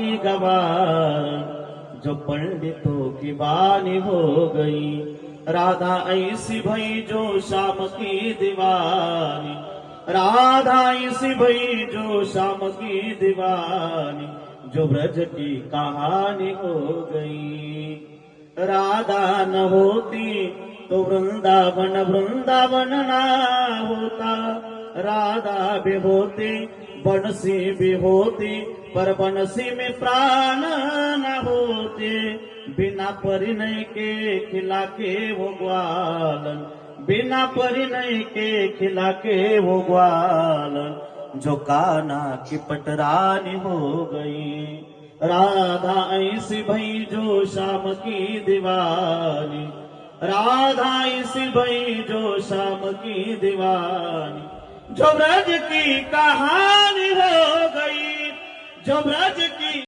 की गवार, जो पंडितों की बानी हो गई। राधा ऐसी भई जो शाम की दीवानी। राधा ऐसी भई जो शाम की दीवानी, जो ब्रज की कहानी हो गई। राधा न होती तो वृंदावन वृंदावन ना होता। राधा होती बनसी होती पर बनसी में प्राण न होते। बिना परिणय के खिला के वो ग्वालन। बिना परिणय के खिला के वो ग्वालन। जो काना की पटरानी हो गई। राधा ऐसी भई जो शाम की दीवानी। राधा ऐसी भई जो शाम की दीवानी। जो ब्रज की कहानी हो गई। जो ब्रज की